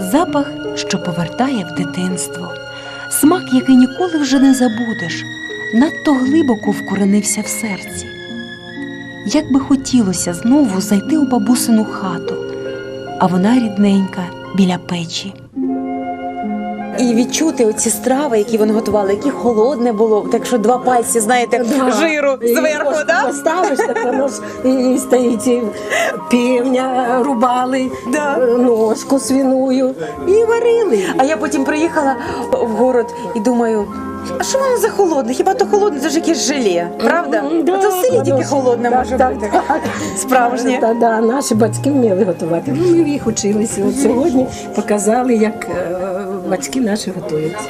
запах, що повертає в дитинство, смак, який ніколи вже не забудеш, надто глибоко вкоренився в серці. Як би хотілося знову зайти у бабусину хату, а вона рідненька біля печі. І відчути оці страви, які вони готували, які холодне було, так що два пальці, знаєте, жиру зверху, ложку да? Поставиш, так воно і стоїть і півня рубали, Да. е, ножку свиную і варили. А я потім приїхала в город і думаю, а що воно за холодне? Хіба то холодне, це ж якесь желе, правда? М, да, а то в селі тільки холодне так, може так, бути. так. Справжнє. Да, да, наші батьки вміли готувати. Ну, ми їх училися. От сьогодні показали, як е, Батьки наші готуються.